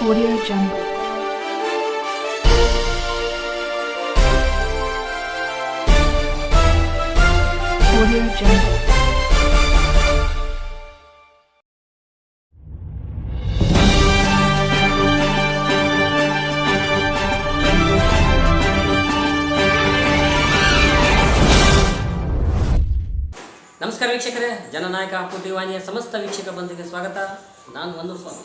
Audio Jungle. Audio Jungle. ನಮಸ್ಕಾರ ವೀಕ್ಷಕರೇ ಜನನಾಯಕ ಪುಟಿವಾಣಿಯ ಸಮಸ್ತ ವೀಕ್ಷಕ ಬಂಧುಗೆ ಸ್ವಾಗತ ನಾನು ಒಂದು ಸ್ವಾಮಿ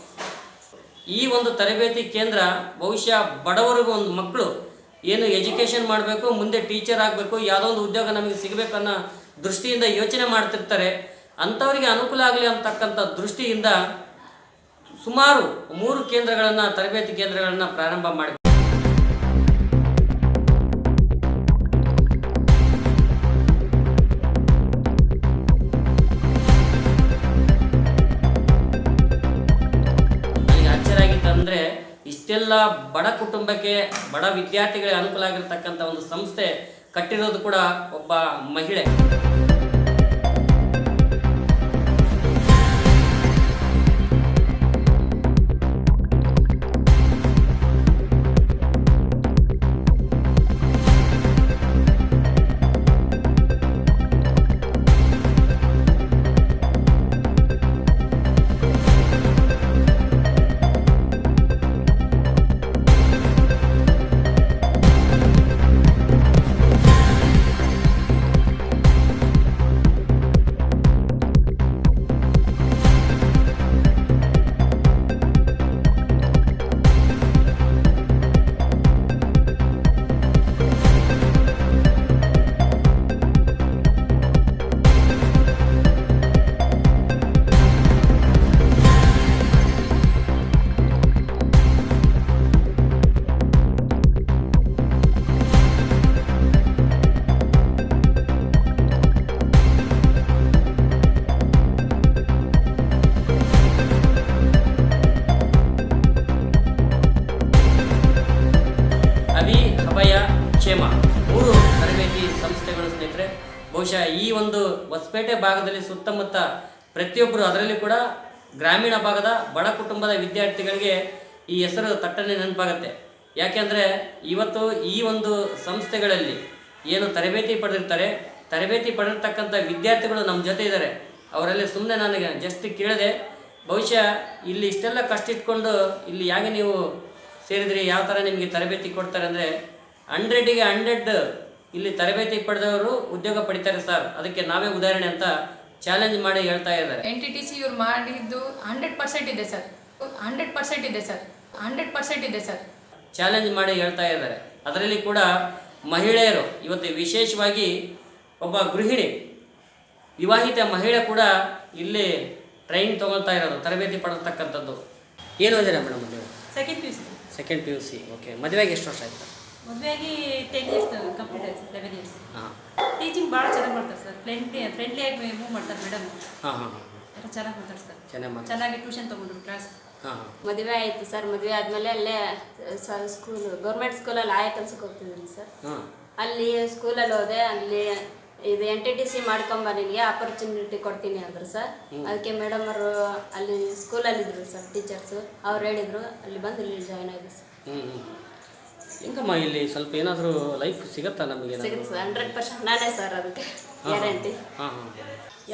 ಈ ಒಂದು ತರಬೇತಿ ಕೇಂದ್ರ ಬಹುಶಃ ಬಡವರಿಗೂ ಒಂದು ಮಕ್ಕಳು ಏನು ಎಜುಕೇಷನ್ ಮಾಡಬೇಕು, ಮುಂದೆ ಟೀಚರ್ ಆಗಬೇಕು, ಯಾವುದೋ ಒಂದು ಉದ್ಯೋಗ ನಮಗೆ ಸಿಗಬೇಕು ಅನ್ನೋ ದೃಷ್ಟಿಯಿಂದ ಯೋಚನೆ ಮಾಡ್ತಿರ್ತಾರೆ. ಅಂಥವರಿಗೆ ಅನುಕೂಲ ಆಗಲಿ ಅಂತಕ್ಕಂಥ ದೃಷ್ಟಿಯಿಂದ ಸುಮಾರು ಮೂರು ಕೇಂದ್ರಗಳನ್ನು, ತರಬೇತಿ ಕೇಂದ್ರಗಳನ್ನು ಪ್ರಾರಂಭ ಮಾಡಿ ಇಷ್ಟೆಲ್ಲ ಬಡ ಕುಟುಂಬಕ್ಕೆ ಬಡ ವಿದ್ಯಾರ್ಥಿಗಳಿಗೆ ಅನುಕೂಲ ಆಗಿರ್ತಕ್ಕಂಥ ಒಂದು ಸಂಸ್ಥೆ ಕಟ್ಟಿರೋದು ಕೂಡ ಒಬ್ಬ ಮಹಿಳೆ. ಹೊಸಪೇಟೆ ಭಾಗದಲ್ಲಿ ಸುತ್ತಮುತ್ತ ಪ್ರತಿಯೊಬ್ಬರು ಅದರಲ್ಲಿ ಕೂಡ ಗ್ರಾಮೀಣ ಭಾಗದ ಬಡ ಕುಟುಂಬದ ವಿದ್ಯಾರ್ಥಿಗಳಿಗೆ ಈ ಹೆಸರು ತಟ್ಟನೆ ನೆನಪಾಗುತ್ತೆ. ಯಾಕೆಂದರೆ ಇವತ್ತು ಈ ಒಂದು ಸಂಸ್ಥೆಗಳಲ್ಲಿ ಏನು ತರಬೇತಿ ಪಡೆದಿರ್ತಾರೆ, ತರಬೇತಿ ಪಡೆದಿರ್ತಕ್ಕಂಥ ವಿದ್ಯಾರ್ಥಿಗಳು ನಮ್ಮ ಜೊತೆ ಇದ್ದಾರೆ. ಅವರಲ್ಲಿ ಸುಮ್ಮನೆ ನನಗೆ ಜಸ್ಟ್ ಕೇಳಿದೆ, ಬಹುಶಃ ಇಲ್ಲಿ ಇಷ್ಟೆಲ್ಲ ಕಷ್ಟ ಇಟ್ಕೊಂಡು ಇಲ್ಲಿ ಹೇಗೆ ನೀವು ಸೇರಿದ್ರಿ, ಯಾವ ಥರ ನಿಮಗೆ ತರಬೇತಿ ಕೊಡ್ತಾರೆ ಅಂದರೆ ಹಂಡ್ರೆಡಿಗೆ ಹಂಡ್ರೆಡ್ ಇಲ್ಲಿ ತರಬೇತಿ ಪಡೆದವರು ಉದ್ಯೋಗ ಪಡಿತಾರೆ ಸರ್. ಅದಕ್ಕೆ ನಾವೇ ಉದಾಹರಣೆ ಅಂತ ಚಾಲೆಂಜ್ ಮಾಡಿ ಹೇಳ್ತಾ ಇದ್ದಾರೆ. ಎನ್ ಟಿ ಟಿ ಸಿ ಇವ್ರು ಮಾಡಿದ್ದು ಹಂಡ್ರೆಡ್ ಪರ್ಸೆಂಟ್ ಇದೆ ಸರ್. ಹಂಡ್ರೆಡ್ ಪರ್ಸೆಂಟ್ ಇದೆ ಸರ್. ಹಂಡ್ರೆಡ್ ಪರ್ಸೆಂಟ್ ಇದೆ ಸರ್. ಚಾಲೆಂಜ್ ಮಾಡಿ ಹೇಳ್ತಾ ಇದ್ದಾರೆ. ಅದರಲ್ಲಿ ಕೂಡ ಮಹಿಳೆಯರು ಇವತ್ತು ವಿಶೇಷವಾಗಿ ಒಬ್ಬ ಗೃಹಿಣಿ ವಿವಾಹಿತ ಮಹಿಳೆ ಕೂಡ ಇಲ್ಲಿ ಟ್ರೈನ್ ತೊಗೊಳ್ತಾ ಇರೋದು ತರಬೇತಿ ಪಡೆದತಕ್ಕಂಥದ್ದು. ಏನು ಓದಿರ ಮೇಡಮ್ ನೀವು second P U C second P U C okay ಮದುವೆಗೆ ಎಷ್ಟು ವರ್ಷ ಆಯ್ತು? ಮದುವೆಯಾಗಿ ಟೆನ್ ಇಯರ್ಸ್ ಕಂಪ್ಲೀಟ್ ಆಯ್ತು ಸರ್ ಲೆವೆನ್ ಇಯರ್ಸ್ ಟೀಚಿಂಗ್ ಭಾಳ ಚೆನ್ನಾಗಿ ಮಾಡ್ತಾರೆ ಸರ್. ಫ್ರೆಂಡ್ಲಿ ಫ್ರೆಂಡ್ಲಿ ಆಗಿ ಮೂವ್ ಮಾಡ್ತಾರೆ ಮೇಡಮ್ ಹಾಂ ಹಾಂ ಎಲ್ಲ ಚೆನ್ನಾಗಿ ಸರ್. ಚೆನ್ನಾಗಿ ಚೆನ್ನಾಗಿ ಟ್ಯೂಷನ್ ತೊಗೊಂಡ್ರು ಕ್ಲಾಸ್ ಮದುವೆ ಆಯಿತು ಸರ್. ಮದುವೆ ಆದಮೇಲೆ ಅಲ್ಲೇ ಸ್ಕೂಲ್ ಗೌರ್ಮೆಂಟ್ ಸ್ಕೂಲಲ್ಲಿ ಆಯ ಕೆಲ್ಸಕ್ಕೆ ಹೋಗ್ತಿದ್ದೀನಿ ಸರ್. ಅಲ್ಲಿ ಸ್ಕೂಲಲ್ಲಿ ಹೋದೆ. ಅಲ್ಲಿ ಇದು ಎನ್ ಟಿ ಟಿ ಸಿ ಮಾಡ್ಕೊಂಬ ನಿನಗೆ ಆಪರ್ಚುನಿಟಿ ಕೊಡ್ತೀನಿ ಅಂದರು ಸರ್. ಅದಕ್ಕೆ ಮೇಡಮ್ ಅವರು ಅಲ್ಲಿ ಸ್ಕೂಲಲ್ಲಿದ್ದರು ಸರ್ ಟೀಚರ್ಸು ಅವ್ರು ಹೇಳಿದರು ಅಲ್ಲಿ ಬಂದು ಇಲ್ಲಿ ಜಾಯ್ನ್ ಆಗಿದೆ ಸರ್. ಹೆಂಗಮ್ಮ ಇಲ್ಲಿ ಸ್ವಲ್ಪ ಏನಾದರೂ ಲೈಫ್ ಸಿಗತ್ತಾ ನಮಗೆ ಸಿಗುತ್ತೆ ಹಂಡ್ರೆಡ್ ಪರ್ಸೆಂಟ್ ನಾನೇ ಸರ್ ಅದಕ್ಕೆ ಗ್ಯಾರಂಟಿ ಹಾಂ. ಹಾಂ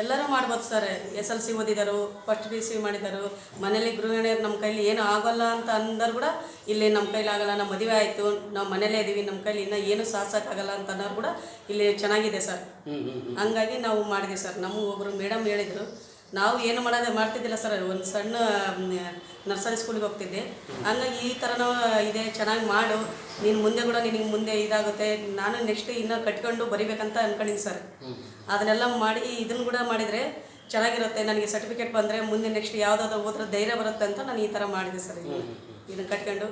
ಎಲ್ಲರೂ ಮಾಡ್ಬೋದು ಸರ್ ಎಸ್ ಎಲ್ ಸಿ ಓದಿದರು ಫಸ್ಟ್ ಪಿ ಸಿ ಮಾಡಿದರು. ಮನೇಲಿ ಗೃಹಿಣಿಯರು ನಮ್ಮ ಕೈಲಿ ಏನೂ ಆಗೋಲ್ಲ ಅಂತ ಅಂದರು ಕೂಡ ಇಲ್ಲಿ ನಮ್ಮ ಕೈಲಿ ಆಗಲ್ಲ ನಮ್ಮ ಮದುವೆ ಆಯಿತು ನಾವು ಮನೇಲೇ ಇದ್ದೀವಿ ನಮ್ಮ ಕೈಲಿ ಇನ್ನೂ ಏನು ಸಾಧಿಸೋಕ್ಕಾಗಲ್ಲ ಅಂತ ಅನ್ನೋರು ಕೂಡ ಇಲ್ಲಿ ಚೆನ್ನಾಗಿದೆ ಸರ್ ಹ್ಞೂ ಹ್ಞೂ ಹಂಗಾಗಿ ನಾವು ಮಾಡಿದೆ ಸರ್ ನಮ್ಮ ಒಬ್ಬರು ಮೇಡಮ್ ಹೇಳಿದರು ನಾವು ಏನು ಮಾಡೋದೇ ಮಾಡ್ತಿದ್ದಿಲ್ಲ ಸರ್. ಒಂದು ಸಣ್ಣ ನರ್ಸರಿ ಸ್ಕೂಲಿಗೆ ಹೋಗ್ತಿದ್ದೆ. ಹಂಗಾಗಿ ಈ ಥರನೂ ಇದೆ ಚೆನ್ನಾಗಿ ಮಾಡು. ನೀನು ಮುಂದೆ ಕೂಡ ನಿನಗೆ ಮುಂದೆ ಇದಾಗುತ್ತೆ. ನಾನು ನೆಕ್ಸ್ಟ್ ಇನ್ನೂ ಕಟ್ಕೊಂಡು ಬರಿಬೇಕಂತ ಅಂದ್ಕೊಂಡಿದ್ದೀನಿ ಸರ್. ಅದನ್ನೆಲ್ಲ ಮಾಡಿ ಇದನ್ನು ಕೂಡ ಮಾಡಿದರೆ ಚೆನ್ನಾಗಿರುತ್ತೆ. ನನಗೆ ಸರ್ಟಿಫಿಕೇಟ್ ಬಂದರೆ ಮುಂದೆ ನೆಕ್ಸ್ಟ್ ಯಾವುದಾದ್ರು ಹೋದ್ರೆ ಧೈರ್ಯ ಬರುತ್ತೆ ಅಂತ ನಾನು ಈ ಥರ ಮಾಡಿದೆ ಸರ್. ಇದನ್ನು ಕಟ್ಕೊಂಡು.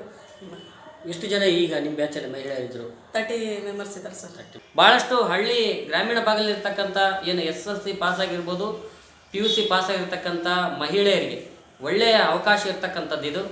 ಎಷ್ಟು ಜನ ಈಗ ನಿಮ್ಮ ಬ್ಯಾಚಲ್ಲಿ ಮಹಿಳೆಯರಿದ್ದರು ತರ್ಟಿ ಮೆಂಬರ್ಸ್ ಇದ್ದಾರೆ ಸರ್. ಭಾಳಷ್ಟು ಹಳ್ಳಿ ಗ್ರಾಮೀಣ ಭಾಗದಲ್ಲಿರ್ತಕ್ಕಂಥ ಏನು ಎಸ್ ಎಸ್ ಸಿ ಪಾಸ್ ಆಗಿರ್ಬೋದು ಪಿ ಯು ಸಿ ಪಾಸ್ ಆಗಿರ್ತಕ್ಕಂಥ ಮಹಿಳೆಯರಿಗೆ ಒಳ್ಳೆಯ ಅವಕಾಶ ಇರ್ತಕ್ಕಂಥದ್ದು ಇದು.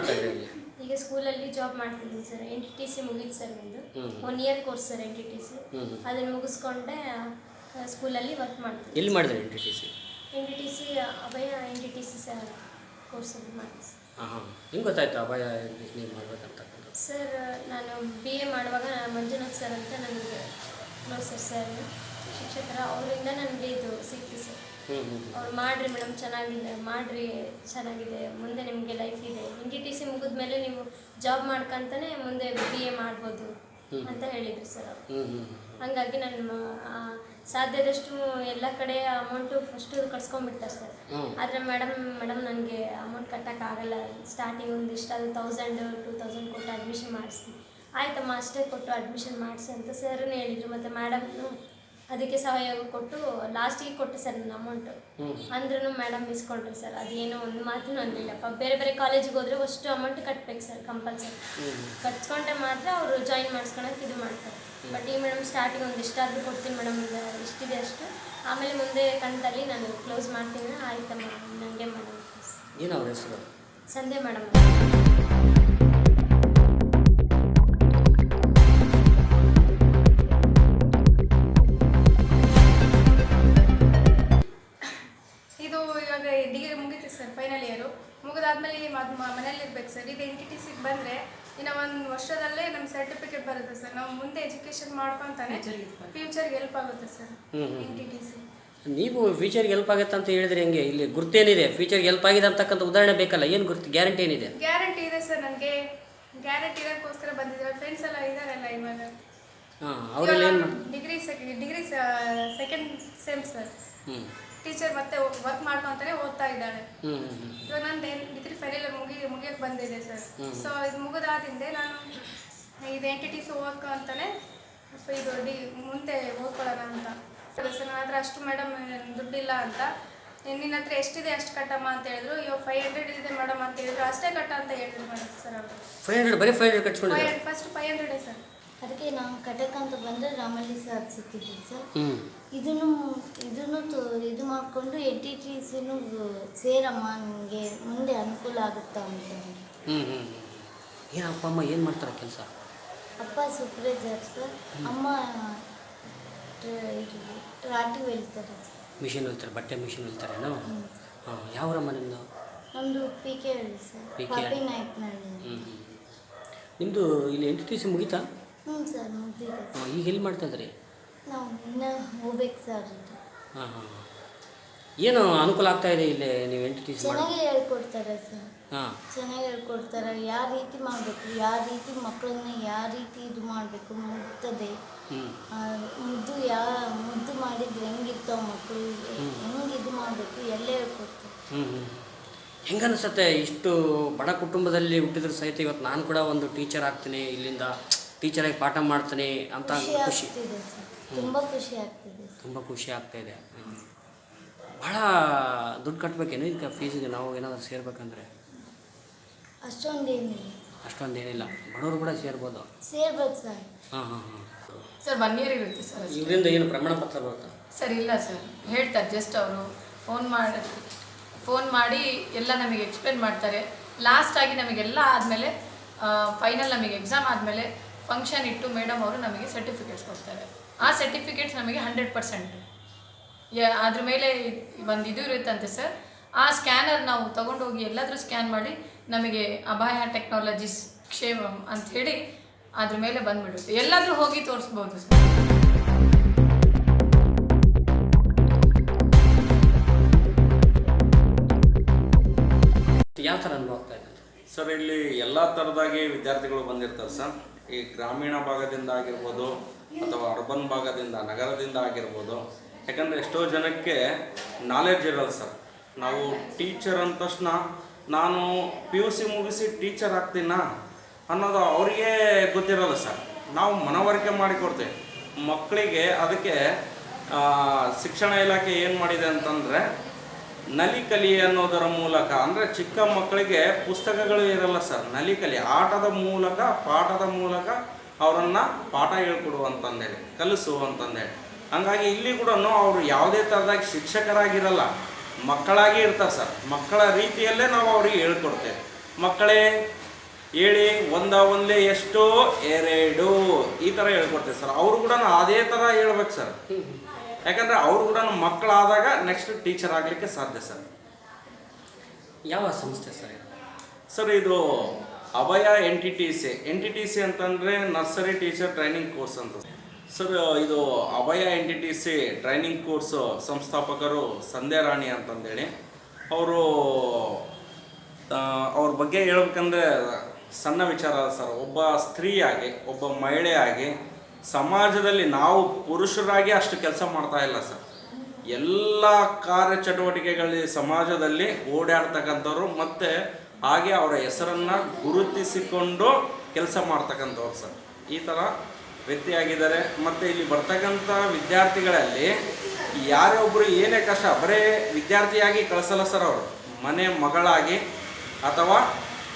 ಮಾಡ್ತಾ ಇದ್ದೀರಿ? ಈಗ ಸ್ಕೂಲಲ್ಲಿ ಜಾಬ್ ಮಾಡ್ತಿದ್ದೀನಿ sir N T T C ಮುಗೀತು ಸರ್ ನಿಮ್ಮದು one year course sir N T T C. ಅದನ್ನು ಮುಗಿಸ್ಕೊಂಡೆ ಸ್ಕೂಲಲ್ಲಿ ವರ್ಕ್ ಮಾಡ್ತೀನಿ ಎಲ್ಲಿ ಮಾಡಿದ್ರಿ N T T C N T T C Abhaya N T T C sir ಕೋರ್ಸಲ್ಲಿ ಮಾಡ್ತೀನಿ. ಹಾಂ ಹೆಂಗೆ ಗೊತ್ತಾಯ್ತು ಅಭಯ ನೀವು ಮಾಡ್ಬೇಕಂತಕ್ಕಂಥದ್ದು? ಸರ್ ನಾನು ಬಿ ಎ ಮಾಡುವಾಗ ಮಂಜುನಾಥ್ ಸರ್ ಅಂತ ನನಗೆ ಪ್ರೊಫೆಸರ್ ಸರ್ ಸರ್ ಶಿಕ್ಷಕರ ಅವರಿಂದ ನನಗೆ ಇದು ಸಿಕ್ತು ಸರ್ ಅವ್ರು ಮಾಡ್ರಿ ಮೇಡಮ್ ಚೆನ್ನಾಗಿದೆ ಮಾಡ್ರಿ ಚೆನ್ನಾಗಿದೆ ಮುಂದೆ ನಿಮಗೆ ಲೈಫ್ ಇದೆ. ಎನ್ ಟಿ ಟಿ ಸಿ ಮುಗಿದ್ಮೇಲೆ ನೀವು ಜಾಬ್ ಮಾಡ್ಕೊಂತಾನೆ ಮುಂದೆ ಬಿ ಎ ಮಾಡ್ಬೋದು ಅಂತ ಹೇಳಿದ್ರು ಸರ್ ಅವರು. ಹಂಗಾಗಿ ಹ್ಞೂ ಹಾಗಾಗಿ ನಾನು ಆ, ಸಾಧ್ಯದಷ್ಟು ಎಲ್ಲ ಕಡೆ ಅಮೌಂಟು ಫಸ್ಟು ಕಟ್ಸ್ಕೊಂಡ್ಬಿಡ್ತಾರೆ ಸರ್. ಆದರೆ ಮೇಡಮ್ ಮೇಡಮ್ ನನಗೆ ಅಮೌಂಟ್ ಕಟ್ಟೋಕ್ಕಾಗಲ್ಲ ಸ್ಟಾರ್ಟಿಂಗ್ ಒಂದಿಷ್ಟು ಅದು ತೌಸಂಡ್ ಟೂ ತೌಸಂಡ್ ಕೊಟ್ಟು ಅಡ್ಮಿಷನ್ ಮಾಡಿಸಿ. ಆಯ್ತಮ್ಮ ಅಷ್ಟೇ ಕೊಟ್ಟು ಅಡ್ಮಿಷನ್ ಮಾಡಿಸಿ ಅಂತ ಸರ್ನೇ ಹೇಳಿದರು. ಮತ್ತು ಮೇಡಮ್ನು ಅದಕ್ಕೆ ಸಹಯೋಗ ಕೊಟ್ಟು ಲಾಸ್ಟಿಗೆ ಕೊಟ್ಟು ಸರ್ ನನ್ನ ಅಮೌಂಟು ಅಂದ್ರೂ ಮೇಡಮ್ ಇಸ್ಕೊಂಡ್ರು ಸರ್. ಅದೇನೋ ಒಂದು ಮಾತು ಅನ್ನಲಿಲ್ಲಪ್ಪ ಬೇರೆ ಬೇರೆ ಕಾಲೇಜಿಗೆ ಹೋದ್ರೆ ಅಷ್ಟು ಅಮೌಂಟ್ ಕಟ್ಬೇಕು ಸರ್ ಕಂಪಲ್ಸರಿ ಕಟ್ಸ್ಕೊಂಡ್ರೆ ಮಾತ್ರ ಅವರು ಜಾಯಿನ್ ಮಾಡಿಸ್ಕೊಳಕ್ಕೆ ಇದು ಮಾಡ್ತಾರೆ. ಬಟ್ ಈ ಮೇಡಮ್ ಸ್ಟಾರ್ಟಿಂಗ್ ಒಂದು ಇಷ್ಟಾದರೂ ಕೊಡ್ತೀನಿ ಮೇಡಮ್ ಇಷ್ಟಿದೆ ಅಷ್ಟು. ಆಮೇಲೆ ಮುಂದೆ ಕಂತಲ್ಲಿ ನಾನು ಕ್ಲೋಸ್ ಮಾಡ್ತೀನಿ. ಆಯ್ತಮ್ಮ. ನನಗೆ ಮೇಡಮ್ ಏನು ಅವ್ರ ಹೆಸರು? ಸಂಧ್ಯಾ ಮೇಡಮ್ ಮುಂದೆ ಎಜುಕೇಶನ್ ಮಾಡ್ಕೊಂತಾನೆ ಫ್ಯೂಚರ್ಗೆ ಹೆಲ್ಪ್ ಆಗುತ್ತೆ. Sir N T T C ನೀವು ಫ್ಯೂಚರ್ಗೆ ಹೆಲ್ಪ್ ಆಗುತ್ತೆ ಅಂತ ಹೇಳಿದ್ರೆ ಹೆಂಗೆ? ಇಲ್ಲಿ ಗುರ್ತೇನಿದೆ. ಫ್ಯೂಚರ್ಗೆ ಹೆಲ್ಪ್ ಆಗಿದೆ ಅಂತಕ್ಕಂಥ ಉದಾಹರಣೆ ಬೇಕಲ್ಲ ಏನು ಗುರ್ತು ಗ್ಯಾರಂಟಿ ಏನಿದೆ? ಗ್ಯಾರಂಟಿ ಇದೆ ಸರ್ ನನಗೆ. ಗ್ಯಾರಂಟಿ ಇರೋಕ್ಕೋಸ್ಕರ ಬಂದಿದ್ದೀವಿ ಫ್ರೆಂಡ್ಸ್ ಎಲ್ಲ ಇದ್ದಾರಲ್ಲ ಇವಾಗ. ಹಾಂ ಅವರೆಲ್ಲ ಏನು degree degree second sem sir ಹ್ಞೂ ಟೀಚರ್ ಮತ್ತೆ ವರ್ಕ್ ಮಾಡ್ಕೊಂತಾನೆ ಓದ್ತಾ ಇದ್ದಾಳೆ. ಹ್ಞೂ ಹ್ಞೂ ಇವಾಗ ನಂದು ಡಿಗ್ರಿ ಫೈನಲ್ ಮುಗಿ ಮುಗಿಯಕ್ಕೆ ಬಂದಿದೆ ಸರ್ ಸೊ ಇದು ಮುಗಿದಾದಿಂದ ನಾನು ಇದು ಎನ್ ಟಿ ಟಿ ಸಿ ಓದ್ಕೊ ಅಂತಾನೆ ಸೊ ಇದು ಡಿ ಮುಂದೆ ಓದ್ಕೊಳ್ಳೋಣ ಅಂತ. ಅದೇ ಸರ್ ನನ್ನ ಹತ್ರ ಅಷ್ಟು ಮೇಡಮ್ ದುಡ್ಡಿಲ್ಲ ಅಂತ. ನಿನ್ನ ಹತ್ರ ಎಷ್ಟಿದೆ ಅಷ್ಟು ಕಟ್ಟಮ್ಮ ಅಂತ ಹೇಳಿದ್ರು. ಇವಾಗ ಫೈವ್ ಹಂಡ್ರೆಡ್ ಇದೆ ಮೇಡಮ್ ಅಂತ ಹೇಳಿದ್ರು. ಅಷ್ಟೇ ಕಟ್ಟ ಅಂತ ಹೇಳಿದ್ರು ಮೇಡಮ್ ಸರ್ ಅವರು. ಫೈವ್ ಹಂಡ್ರೆಡ್ ಬರೀ ಫೈವ್ ಹಂಡ್ರೆಡ್ ಕಟ್ಸ್ಕೊಂಡಿದ್ದಾರೆ? ಫಸ್ಟ್ ಫೈವ್ ಹಂಡ್ರೆಡೇ ಸರ್. ಅದಕ್ಕೆ ನಾವು ಕಟ್ಟಕ್ಕಂತ ಬಂದರೆ ರಾಮಲ್ಲಿ ಸರ್ ಸಿಕ್ಕಿದ್ದೀವಿ ಸರ್. ಹ್ಞೂ ಇದನ್ನು ಇದನ್ನು ತೋ ಇದು ಮಾಡಿಕೊಂಡು ಎನ್ ಟಿ ಟಿ ಸಿನೂ ಸೇರಮ್ಮ ನಿಮಗೆ ಮುಂದೆ ಅನುಕೂಲ ಆಗುತ್ತಾ ಅಂತ ಹೇಳಿ. ಹ್ಞೂ ಹ್ಞೂ ಏನು ಅಪ್ಪ ಅಮ್ಮ ಏನು ಮಾಡ್ತಾರೆ ಕೆಲಸ? ಅಪ್ಪ ಸೂಪರ್ವೈಸರ್ ಸರ್ ಅಮ್ಮ ರಾಟಿ ಹೊಲಿತಾರೆ ಮಿಷಿನ್ ಹೊಲ್ತಾರೆ ಬಟ್ಟೆ ಮಿಷಿನ್ ಹೊಲ್ತಾರೇನು ಹಾಂ ಯಾವರಮ್ಮ ನಿಮ್ಮದು ನಮ್ಮದು ಪಿ ಕೆ ಸರ್ ಕಾಪಿ ನೈಟ್ನಲ್ಲಿ. ಹ್ಞೂ ನಿಮ್ಮದು ಇಲ್ಲಿ ಎಂಟು ಸಿ ಮುಗೀತಾ? ಹ್ಞೂ ಸರ್ ಮುಗಿದಿದೆ ಈಗ ಎಲ್ಲಿ ಮಾಡ್ತಾ ಇದ್ರಿ? ನಾವು ಇನ್ನೂ ಹೋಗ್ಬೇಕು ಸರ್ ಇದು ಹಾಂ ಹಾಂ ಏನು ಅನುಕೂಲ ಆಗ್ತಾ ಇದೆ ಇಲ್ಲಿ ನೀವು ಎಂಟು ಟಿ ಸಿ ಮಾಡಿ ಚೆನ್ನಾಗಿ ಹೇಳ್ಕೊಡ್ತಾರೆ ಸರ್ ಚೆನ್ನಾಗಿ ಹೇಳ್ಕೊಡ್ತಾರೆ. ಯಾವ ರೀತಿ ಮಾಡಬೇಕು? ಯಾವ ರೀತಿ ಮಕ್ಕಳನ್ನ ಯಾವ ರೀತಿ ಇದು ಮಾಡಬೇಕು? ಮುಗ್ತದೆ. ಮುದ್ದು ಯಾ ಮುದ್ದು ಮಾಡಿದ್ರೆ ಹೆಂಗಿರ್ತಾವ ಮಕ್ಕಳು ಹೆಂಗೆ ಇದು ಮಾಡಬೇಕು? ಎಲ್ಲ ಹೇಳ್ಕೊಡ್ತಾರೆ. ಹೆಂಗೆ ಅನಿಸುತ್ತೆ ಇಷ್ಟು ಬಡ ಕುಟುಂಬದಲ್ಲಿ ಹುಟ್ಟಿದ್ರು ಸಹಿತ ಇವತ್ತು ನಾನು ಕೂಡ ಒಂದು ಟೀಚರ್ ಆಗ್ತೀನಿ ಇಲ್ಲಿಂದ ಟೀಚರಾಗಿ ಪಾಠ ಮಾಡ್ತೀನಿ ಅಂತ ಖುಷಿ ತುಂಬ ಖುಷಿ ಆಗ್ತಿದೆ ತುಂಬ ಖುಷಿ ಆಗ್ತಾ ಇದೆ. ಭಾಳ ದುಡ್ಡು ಕಟ್ಟಬೇಕೇನು ಇದಕ್ಕೆ ಫೀಸಿಗೆ ನಾವು ಏನಾದರೂ ಸೇರ್ಬೇಕಂದ್ರೆ? ಅಷ್ಟೊಂದೇನಿಲ್ಲ. ಅಷ್ಟೊಂದೇನಿಲ್ಲ. ಬಡವರು ಕೂಡ ಸೇರ್ಬೋದು. ಸೇರ್ಬೋದು ಸರ್. ಹಾಂ ಹಾಂ ಹಾಂ. ಸರ್ ಒನ್ ಇಯರ್ ಇರುತ್ತೆ ಸರ್ ಅಷ್ಟೇ. ಇದರಿಂದ ಏನು ಪ್ರಮಾಣ ಪತ್ರ ಬರುತ್ತಾ? ಸರ್ ಇಲ್ಲ ಸರ್. ಹೇಳ್ತಾರೆ ಜಸ್ಟ್ ಅವರು ಫೋನ್ ಮಾಡಿ ಫೋನ್ ಮಾಡಿ ಎಲ್ಲ ನಮಗೆ ಎಕ್ಸ್ಪ್ಲೇನ್ ಮಾಡ್ತಾರೆ. ಲಾಸ್ಟಾಗಿ ನಮಗೆಲ್ಲ ಆದಮೇಲೆ ಫೈನಲ್ ನಮಗೆ ಎಕ್ಸಾಮ್ ಆದಮೇಲೆ ಫಂಕ್ಷನ್ ಇಟ್ಟು ಮೇಡಮ್ ಅವರು ನಮಗೆ ಸರ್ಟಿಫಿಕೇಟ್ಸ್ ಕೊಡ್ತಾರೆ. ಆ ಸರ್ಟಿಫಿಕೇಟ್ಸ್ ನಮಗೆ ಹಂಡ್ರೆಡ್ ಪರ್ಸೆಂಟ್ ಅದ್ರ ಮೇಲೆ ಒಂದು ಇದು ಇರುತ್ತಂತೆ ಸರ್. ಆ ಸ್ಕ್ಯಾನರ್ ನಾವು ತಗೊಂಡೋಗಿ ಎಲ್ಲಾದರೂ ಸ್ಕ್ಯಾನ್ ಮಾಡಿ ನಮಗೆ ಅಭಯ ಟೆಕ್ನಾಲಜೀಸ್ ಕ್ಷೇಮಂ ಅಂಥೇಳಿ ಅದ್ರ ಮೇಲೆ ಬಂದ್ಬಿಡುತ್ತೆ. ಎಲ್ಲಾದರೂ ಹೋಗಿ ತೋರಿಸ್ಬೋದು ಸರ್. ಯಾವ ಥರ ಅನುಭವ ಆಗ್ತಾ ಇದೆ? ಸರ್ ಇಲ್ಲಿ ಎಲ್ಲ ಥರದಾಗಿ ವಿದ್ಯಾರ್ಥಿಗಳು ಬಂದಿರ್ತಾರೆ ಸರ್. ಈ ಗ್ರಾಮೀಣ ಭಾಗದಿಂದ ಆಗಿರ್ಬೋದು ಅಥವಾ ಅರ್ಬನ್ ಭಾಗದಿಂದ ನಗರದಿಂದ ಆಗಿರ್ಬೋದು. ಯಾಕಂದರೆ ಎಷ್ಟೋ ಜನಕ್ಕೆ ನಾಲೆಡ್ಜ್ ಇರಲ್ಲ ಸರ್. ನಾವು ಟೀಚರ್ ಅಂದ ತಕ್ಷಣ, ನಾನು ಪಿ ಯು ಸಿ ಮುಗಿಸಿ ಟೀಚರ್ ಆಗ್ತೀನಾ? ಅನ್ನೋದು ಅವರಿಗೆ ಗೊತ್ತಿರಲ್ಲ ಸರ್. ನಾವು ಮನವರಿಕೆ ಮಾಡಿಕೊಡ್ತೇವೆ ಮಕ್ಕಳಿಗೆ ಅದಕ್ಕೆ ಶಿಕ್ಷಣ ಇಲಾಖೆ ಏನು ಮಾಡಿದೆ ಅಂತಂದರೆ ನಲಿಕಲಿ ಅನ್ನೋದರ ಮೂಲಕ, ಅಂದರೆ ಚಿಕ್ಕ ಮಕ್ಕಳಿಗೆ ಪುಸ್ತಕಗಳು ಇರಲ್ಲ ಸರ್. ನಲಿ ಕಲಿ, ಆಟದ ಮೂಲಕ, ಪಾಠದ ಮೂಲಕ ಅವರನ್ನು ಪಾಠ ಹೇಳ್ಕೊಡುವಂತಂದೇಳಿ ಕಲಿಸು ಅಂತಂದೇಳಿ. ಹಂಗಾಗಿ ಇಲ್ಲಿ ಕೂಡ ಅವರು ಯಾವುದೇ ಥರದಾಗಿ ಶಿಕ್ಷಕರಾಗಿರಲ್ಲ. ಮಕ್ಕಳಾಗಿ ಇರ್ತಾರೆ ಸರ್. ಮಕ್ಕಳ ರೀತಿಯಲ್ಲೇ ನಾವು ಅವ್ರಿಗೆ ಹೇಳ್ಕೊಡ್ತೇವೆ. ಮಕ್ಕಳೇ ಹೇಳಿ ಒಂದ ಒಂದೇ ಎಷ್ಟು ಎರಡು ಈ ಥರ ಹೇಳ್ಕೊಡ್ತೇವೆ ಸರ್. ಅವರು ಕೂಡ ಅದೇ ಥರ ಹೇಳ್ಬೇಕು ಸರ್. ಯಾಕಂದರೆ ಅವರು ಕೂಡ ಮಕ್ಕಳಾದಾಗ ನೆಕ್ಸ್ಟ್ ಟೀಚರ್ ಆಗಲಿಕ್ಕೆ ಸಾಧ್ಯ ಸರ್. ಯಾವ ಸಂಸ್ಥೆ ಸರ್ ಸರ್ ಇದು Abhaya N T T C N T T C ಅಂತಂದರೆ ನರ್ಸರಿ ಟೀಚರ್ ಟ್ರೈನಿಂಗ್ ಕೋರ್ಸ್ ಅಂತ ಸರ್, ಇದು Abhaya N T T C training course ಸಂಸ್ಥಾಪಕರು Sandhya Rani ಅಂತಂದೇಳಿ. ಅವರು ಅವ್ರ ಬಗ್ಗೆ ಹೇಳ್ಬೇಕಂದ್ರೆ ಸಣ್ಣ ವಿಚಾರ ಸರ್. ಒಬ್ಬ ಸ್ತ್ರೀಯಾಗಿ, ಒಬ್ಬ ಮಹಿಳೆಯಾಗಿ ಸಮಾಜದಲ್ಲಿ ನಾವು ಪುರುಷರಾಗಿ ಅಷ್ಟು ಕೆಲಸ ಮಾಡ್ತಾ ಇಲ್ಲ ಸರ್. ಎಲ್ಲ ಕಾರ್ಯಚಟುವಟಿಕೆಗಳಲ್ಲಿ ಸಮಾಜದಲ್ಲಿ ಓಡಾಡ್ತಕ್ಕಂಥವ್ರು ಮತ್ತು ಹಾಗೆ ಅವರ ಹೆಸರನ್ನು ಗುರುತಿಸಿಕೊಂಡು ಕೆಲಸ ಮಾಡ್ತಕ್ಕಂಥವ್ರು ಸರ್. ಈ ಥರ ವ್ಯಕ್ತಿಯಾಗಿದ್ದಾರೆ. ಮತ್ತು ಇಲ್ಲಿ ಬರ್ತಕ್ಕಂಥ ವಿದ್ಯಾರ್ಥಿಗಳಲ್ಲಿ ಯಾರೇ ಒಬ್ಬರು ಏನೇ ಕಷ್ಟ, ಬರೇ ವಿದ್ಯಾರ್ಥಿಯಾಗಿ ಕಳಿಸಲ್ಲ ಸರ್ ಅವರು. ಮನೆ ಮಗಳಾಗಿ ಅಥವಾ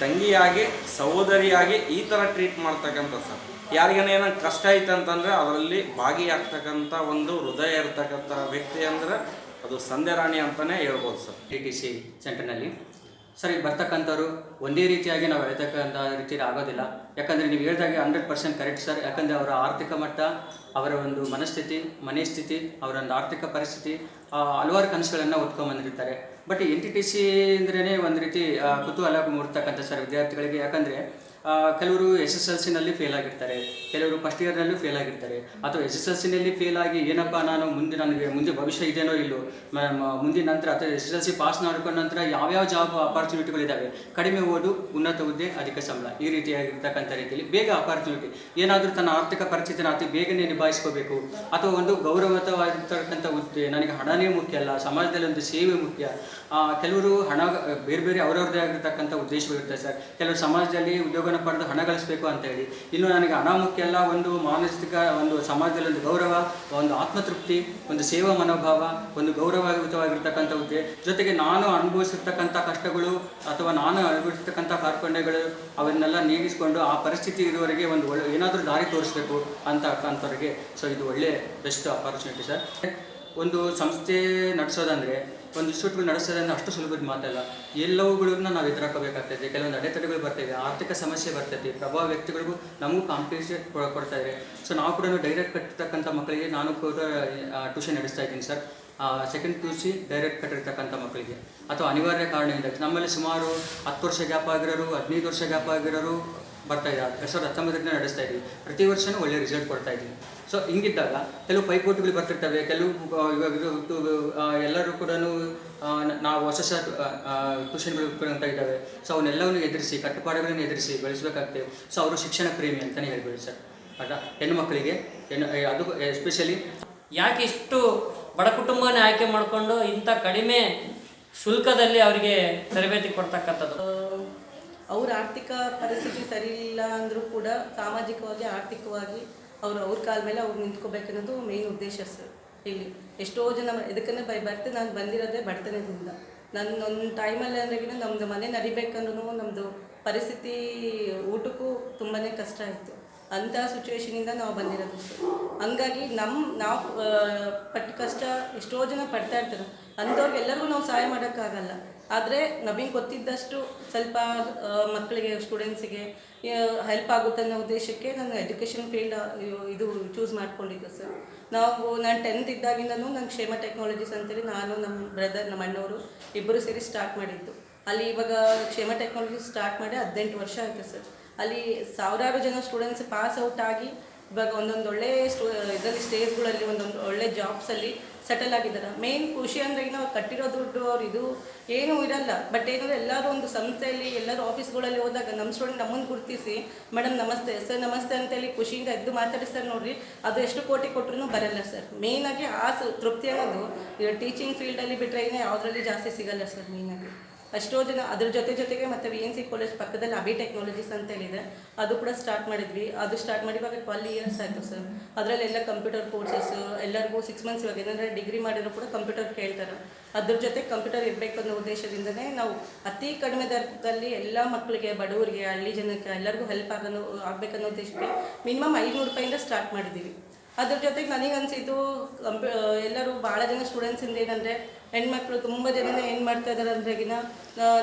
ತಂಗಿಯಾಗಿ, ಸಹೋದರಿಯಾಗಿ ಈ ಥರ ಟ್ರೀಟ್ ಮಾಡ್ತಕ್ಕಂಥ ಸರ್. ಯಾರಿಗೇನ ಏನೋ ಕಷ್ಟ ಐತೆ ಅಂತಂದರೆ ಅದರಲ್ಲಿ ಭಾಗಿಯಾಗ್ತಕ್ಕಂಥ ಒಂದು ಹೃದಯ ಇರ್ತಕ್ಕಂಥ ವ್ಯಕ್ತಿ ಅಂದರೆ ಅದು ಸಂಧ್ಯಾ ರಾಣಿ ಅಂತಲೇ ಹೇಳ್ಬೋದು ಸರ್. ಟಿ ಟಿ ಸಿ ಸೆಂಟರ್ನಲ್ಲಿ ಸರ್ ಇಲ್ಲಿ ಬರ್ತಕ್ಕಂಥವ್ರು ಒಂದೇ ರೀತಿಯಾಗಿ ನಾವು ಹೇಳ್ತಕ್ಕಂಥ ರೀತಿಯಲ್ಲಿ ಆಗೋದಿಲ್ಲ. ಯಾಕಂದರೆ ನೀವು ಹೇಳಿದಾಗೆ ಹಂಡ್ರೆಡ್ ಪರ್ಸೆಂಟ್ ಕರೆಕ್ಟ್ ಸರ್. ಯಾಕಂದರೆ ಅವರ ಆರ್ಥಿಕ ಮಟ್ಟ, ಅವರ ಒಂದು ಮನಸ್ಥಿತಿ, ಮನೆ ಸ್ಥಿತಿ, ಅವರ ಒಂದು ಆರ್ಥಿಕ ಪರಿಸ್ಥಿತಿ ಹಲವಾರು ಕನಸುಗಳನ್ನು ಹೊತ್ಕೊಂಡ್ಬಂದಿರ್ತಾರೆ but N T T C ಅಂದ್ರೇ ಒಂದು ರೀತಿ ಕುತೂಹಲ ಮೂಡ್ತಕ್ಕಂಥ ಸರ್ ವಿದ್ಯಾರ್ಥಿಗಳಿಗೆ. ಯಾಕಂದರೆ ಕೆಲವರು ಎಸ್ ಎಸ್ ಎಲ್ ಸಿನಲ್ಲಿ ಫೇಲ್ ಆಗಿರ್ತಾರೆ, ಕೆಲವರು ಫಸ್ಟ್ ಇಯರ್ನಲ್ಲೂ ಫೇಲ್ ಆಗಿರ್ತಾರೆ. ಅಥವಾ ಎಸ್ ಎಸ್ ಎಲ್ ಸಿನಲ್ಲಿ ಫೇಲ್ ಆಗಿ ಏನಪ್ಪ ನಾನು ಮುಂದೆ ನನಗೆ ಮುಂದೆ ಭವಿಷ್ಯ ಇದೇನೋ ಇಲ್ಲೋ ಮುಂದಿನ ನಂತರ ಅಥವಾ S S L C pass ಮಾಡ್ಕೊಂಡ ನಂತರ ಯಾವ್ಯಾವ ಜಾಬ್ ಅಪಾರ್ಚುನಿಟಿಗಳಿದ್ದಾವೆ ಕಡಿಮೆ ಓದು, ಉನ್ನತ ಹುದ್ದೆ, ಅಧಿಕ ಸಂಬಳ, ಈ ರೀತಿಯಾಗಿರ್ತಕ್ಕಂಥ ರೀತಿಯಲ್ಲಿ ಬೇಗ ಅಪಾರ್ಚುನಿಟಿ ಏನಾದರೂ ತನ್ನ ಆರ್ಥಿಕ ಪರಿಸ್ಥಿತಿನ ಅತಿ ಬೇಗನೆ ನಿಭಾಯಿಸ್ಕೋಬೇಕು. ಅಥವಾ ಒಂದು ಗೌರವಯುತವಾಗಿರ್ತಕ್ಕಂಥ ಹುದ್ದೆ, ನನಗೆ ಹಣನೇ ಮುಖ್ಯ ಅಲ್ಲ, ಸಮಾಜದಲ್ಲಿ ಒಂದು ಸೇವೆ ಮುಖ್ಯ. ಕೆಲವರು ಹಣ ಬೇರೆ ಬೇರೆ ಅವರವ್ರದ್ದೇ ಆಗಿರ್ತಕ್ಕಂಥ ಉದ್ದೇಶಗಳಿರ್ತದೆ ಸರ್. ಕೆಲವರು ಸಮಾಜದಲ್ಲಿ ಉದ್ಯೋಗನ ಪಡೆದು ಹಣ ಗಳಿಸಬೇಕು ಅಂತ ಹೇಳಿ. ಇನ್ನು ನನಗೆ ಹಣ ಮುಖ್ಯ ಅಲ್ಲ, ಒಂದು ಮಾನಸಿಕ, ಒಂದು ಸಮಾಜದಲ್ಲಿ ಒಂದು ಗೌರವ, ಒಂದು ಆತ್ಮತೃಪ್ತಿ, ಒಂದು ಸೇವಾ ಮನೋಭಾವ, ಒಂದು ಗೌರವಯುತವಾಗಿರ್ತಕ್ಕಂಥ ಹುದ್ದೆ ಜೊತೆಗೆ ನಾನು ಅನುಭವಿಸಿರ್ತಕ್ಕಂಥ ಕಷ್ಟಗಳು ಅಥವಾ ನಾನು ಅನುಭವಿಸಿರ್ತಕ್ಕಂಥ ಕಾರ್ಪಣ್ಯಗಳು ಅವನ್ನೆಲ್ಲ ನೀಗಿಸಿಕೊಂಡು ಆ ಪರಿಸ್ಥಿತಿ ಇರುವವರೆಗೆ ಒಂದು ಒಳ್ಳೆ, ಏನಾದರೂ ದಾರಿ ತೋರಿಸ್ಬೇಕು ಅಂತ ಅಂಥವ್ರಿಗೆ ಸೊ ಇದು ಒಳ್ಳೆ, ಬೆಸ್ಟ್ ಅಪಾರ್ಚುನಿಟಿ ಸರ್ ಒಂದು ಸಂಸ್ಥೆ ನಡೆಸೋದಂದರೆ ಒಂದು ಇನ್ಸ್ಟಿಟ್ಯೂಟ್ಗಳು ನಡೆಸೋದಂದ್ರೆ ಅಷ್ಟು ಸುಲಭದ ಮಾತಲ್ಲ. ಎಲ್ಲವುಗಳನ್ನ ನಾವು ಎದುರಾಕಬೇಕಾಗ್ತದೆ ಕೆಲವೊಂದು ಅಡೆತಡೆಗಳು ಬರ್ತವೆ, ಆರ್ಥಿಕ ಸಮಸ್ಯೆ ಬರ್ತೈತಿ ಪ್ರಭಾವ ವ್ಯಕ್ತಿಗಳಿಗೂ ನಮಗೂ ಕಾಂಪಿಟೇಷನ್ ಕೊಡ್ತಾ ಇದೆ ಸೊ ನಾವು ಕೂಡ ಡೈರೆಕ್ಟ್ ಕಟ್ಟಿರ್ತಕ್ಕಂಥ ಮಕ್ಕಳಿಗೆ ನಾನು ಕೂಡ ಟ್ಯೂಷನ್ ನಡೆಸ್ತಾ ಇದ್ದೀನಿ sir. Second P U C direct ಕಟ್ಟಿರ್ತಕ್ಕಂಥ ಮಕ್ಕಳಿಗೆ. ಅಥವಾ ಅನಿವಾರ್ಯ ಕಾರಣದಿಂದ ನಮ್ಮಲ್ಲಿ ಸುಮಾರು ಹತ್ತು ವರ್ಷ ಗ್ಯಾಪ್ ಆಗಿರೋರು, ಹದಿನೈದು ವರ್ಷ ಗ್ಯಾಪ್ ಆಗಿರೋರು ಬರ್ತಾ ಇದ್ದಾರೆ. ಎರಡು ಸಾವಿರದ ಹತ್ತೊಂಬತ್ತರಿಂದ ನಡೆಸ್ತಾ ಇದ್ದೀವಿ. ಪ್ರತಿ ವರ್ಷವೂ ಒಳ್ಳೆಯ ರಿಸಲ್ಟ್ ಕೊಡ್ತಾ ಇದ್ವಿ ಸೊ ಹಿಂಗಿದ್ದಾಗ ಕೆಲವು ಪೈಪೋಟಿಗಳು ಬರ್ತಿರ್ತವೆ ಕೆಲವು ಇವಾಗ ಇದು ಎಲ್ಲರೂ ಕೂಡ ನಾವು ಹೊಸ ಹೊಸ ಟ್ಯೂಷನ್ಗಳು ಅಂತ ಇದ್ದಾವೆ. ಸೊ ಅವನ್ನೆಲ್ಲವನ್ನು ಎದುರಿಸಿ ಕಟ್ಟುಪಾಡುಗಳನ್ನು ಎದುರಿಸಿ ಬೆಳೆಸಬೇಕಾಗ್ತದೆ. ಸೊ ಅವರು ಶಿಕ್ಷಣ ಪ್ರೇಮಿ ಅಂತಲೇ ಹೇಳ್ಬೋದು ಸರ್. ಆಯ್ತಾ ಹೆಣ್ಣು ಮಕ್ಕಳಿಗೆ ಹೆಣ್ಣು ಅದು ಎಸ್ಪೆಷಲಿ ಯಾಕೆ ಇಷ್ಟು ಬಡ ಕುಟುಂಬನೇ ಆಯ್ಕೆ ಮಾಡಿಕೊಂಡು ಇಂಥ ಕಡಿಮೆ ಶುಲ್ಕದಲ್ಲಿ ಅವರಿಗೆ ತರಬೇತಿ ಕೊಡ್ತಕ್ಕಂಥದ್ದು? ಅವ್ರ ಆರ್ಥಿಕ ಪರಿಸ್ಥಿತಿ ಸರಿ ಇಲ್ಲ ಅಂದರೂ ಕೂಡ ಸಾಮಾಜಿಕವಾಗಿ ಆರ್ಥಿಕವಾಗಿ ಅವರು ಅವ್ರ ಕಾಲ ಮೇಲೆ ಅವ್ರು ನಿಂತ್ಕೋಬೇಕನ್ನೋದು ಮೇನ್ ಉದ್ದೇಶ ಸರ್ ಇಲ್ಲಿ ಎಷ್ಟೋ ಜನ ಇದಕ್ಕನ್ನ ಬೈ, ಬರ್ತೆ, ನಾನು ಬಂದಿರೋದೇ ಬಡತನದಿಂದ. ನನ್ನ ಒಂದು ಟೈಮಲ್ಲಿ ಅಂದ್ರೆ ನಮ್ಮದು ಮನೆ ನಡಿಬೇಕಂದ್ರೂ ನಮ್ಮದು ಪರಿಸ್ಥಿತಿ ಊಟಕ್ಕೂ ತುಂಬಾ ಕಷ್ಟ ಆಯಿತು. ಅಂಥ ಸಿಚುವೇಶನಿಂದ ನಾವು ಬಂದಿರೋದು ಹಂಗಾಗಿ ನಮ್ಮ ನಾವು ಪಟ್ಟ ಕಷ್ಟ ಎಷ್ಟೋ ಜನ ಪಡ್ತಾ ಇರ್ತಾರೆ. ಅಂಥವ್ರಿಗೆಲ್ಲರಿಗೂ ನಾವು ಸಹಾಯ ಮಾಡೋಕ್ಕಾಗಲ್ಲ. ಆದರೆ ನಮಗೆ ಗೊತ್ತಿದ್ದಷ್ಟು ಸ್ವಲ್ಪ ಮಕ್ಕಳಿಗೆ ಸ್ಟೂಡೆಂಟ್ಸಿಗೆ ಹೆಲ್ಪ್ ಆಗುತ್ತೆ ಅನ್ನೋ ಉದ್ದೇಶಕ್ಕೆ ನಾನು ಎಜುಕೇಷನ್ ಫೀಲ್ಡ್ ಇದು ಚೂಸ್ ಮಾಡ್ಕೊಂಡಿದ್ದೆ ಸರ್ ನಾವು, ನಾನು ಟೆಂತ್ ಇದ್ದಾಗಿಂದನೂ ನಂಗೆ ಕ್ಷೇಮ ಟೆಕ್ನಾಲಜೀಸ್ ಅಂತೇಳಿ ನಾನು ನಮ್ಮ ಬ್ರದರ್ ನಮ್ಮ ಅಣ್ಣವರು ಇಬ್ಬರು ಸೇರಿ ಸ್ಟಾರ್ಟ್ ಮಾಡಿದ್ದು. ಅಲ್ಲಿ ಇವಾಗ ಕ್ಷೇಮ ಟೆಕ್ನಾಲಜಿ ಸ್ಟಾರ್ಟ್ ಮಾಡಿ ಹದಿನೆಂಟು ವರ್ಷ ಆಯಿತು ಸರ್ ಅಲ್ಲಿ ಸಾವಿರಾರು ಜನ ಸ್ಟೂಡೆಂಟ್ಸ್ ಪಾಸ್ ಔಟ್ ಆಗಿ ಇವಾಗ ಒಂದೊಂದು ಒಳ್ಳೆ ಸ್ಟೂ ಇದರಲ್ಲಿ ಸ್ಟೇಜ್ಗಳಲ್ಲಿ ಒಂದೊಂದು ಒಳ್ಳೆ ಜಾಬ್ಸಲ್ಲಿ ಸೆಟಲ್ ಆಗಿದ್ದಾರೆ? ಮೇನ್ ಖುಷಿ ಅಂದರೆ ಅವ್ರು ಕಟ್ಟಿರೋ ದುಡ್ಡು ಅವ್ರು ಇದು ಏನೂ ಇರಲ್ಲ. ಬಟ್ ಏನಂದರೆ ಎಲ್ಲರೂ ಒಂದು ಸಂಸ್ಥೆಯಲ್ಲಿ ಎಲ್ಲರೂ ಆಫೀಸ್ಗಳಲ್ಲಿ ಹೋದಾಗ ನಮ್ಮ ಸ್ಟೂಡೆಂಟ್ ನಮ್ಮನ್ನು ಗುರುತಿಸಿ ಮೇಡಮ್ ನಮಸ್ತೆ ಸರ್ ನಮಸ್ತೆ ಅಂತೇಳಿ ಖುಷಿಯಿಂದ ಎದ್ದು ಮಾತಾಡಿಸ್ತಾರೆ ನೋಡಿರಿ, ಅದು ಎಷ್ಟು ಕೋಟಿ ಕೊಟ್ಟರು ಬರಲ್ಲ ಸರ್ ಮೇಯ್ನಾಗಿ ಆ ತೃಪ್ತಿ ಅನ್ನೋದು ಟೀಚಿಂಗ್ ಫೀಲ್ಡಲ್ಲಿ ಬಿಟ್ಟರೆ ಏನೇ ಯಾವುದರಲ್ಲಿ ಜಾಸ್ತಿ ಸಿಗಲ್ಲ ಸರ್ ಮೇಯ್ನಾಗಿ ಅಷ್ಟೋ ಜನ ಅದ್ರ ಜೊತೆ ಜೊತೆಗೆ ಮತ್ತು ವಿ ಎನ್ ಸಿ ಕಾಲೇಜ್ ಪಕ್ಕದಲ್ಲಿ ಅಬಿ ಟೆಕ್ನಾಲಜೀಸ್ ಅಂತ ಹೇಳಿದೆ. ಅದು ಕೂಡ ಸ್ಟಾರ್ಟ್ ಮಾಡಿದ್ವಿ. ಅದು ಸ್ಟಾರ್ಟ್ ಮಾಡಿ ಇವಾಗ ಟ್ವೆಲ್ ಇಯರ್ಸ್ ಆಯಿತು ಸರ್ ಅದರಲ್ಲೆಲ್ಲ ಕಂಪ್ಯೂಟರ್ ಕೋರ್ಸಸ್ ಎಲ್ಲರಿಗೂ ಸಿಕ್ಸ್ ಮಂತ್ಸ್ ಇವಾಗ ಏನಂದರೆ ಡಿಗ್ರಿ ಮಾಡಿದ್ರು ಕೂಡ ಕಂಪ್ಯೂಟರ್ ಕೇಳ್ತಾರೆ. ಅದ್ರ ಜೊತೆ ಕಂಪ್ಯೂಟರ್ ಇರಬೇಕು ಅನ್ನೋ ಉದ್ದೇಶದಿಂದನೇ ನಾವು ಅತಿ ಕಡಿಮೆ ದರದಲ್ಲಿ ಎಲ್ಲ ಮಕ್ಕಳಿಗೆ ಬಡವರಿಗೆ, ಹಳ್ಳಿ ಜನಕ್ಕೆ ಎಲ್ಲರಿಗೂ ಹೆಲ್ಪ್ ಆಗೋ ಆಗಬೇಕನ್ನೋ ಉದ್ದೇಶಕ್ಕೆ ಮಿನಿಮಮ್ ಐನೂರು ರೂಪಾಯಿಂದ ಸ್ಟಾರ್ಟ್ ಮಾಡಿದ್ದೀವಿ ಅದ್ರ ಜೊತೆಗೆ ನನಗೆ ಅನಿಸಿದ್ದು ಕಂಪ್ಯೂ ಎಲ್ಲರೂ ಭಾಳ ಜನ ಸ್ಟೂಡೆಂಟ್ಸಿಂದ ಏನಂದರೆ, ಹೆಣ್ಮಕ್ಳು ತುಂಬ ಜನನೇ ಏನು ಮಾಡ್ತಾ ಇದ್ದಾರೆ ಅಂದ್ರೆಗಿನ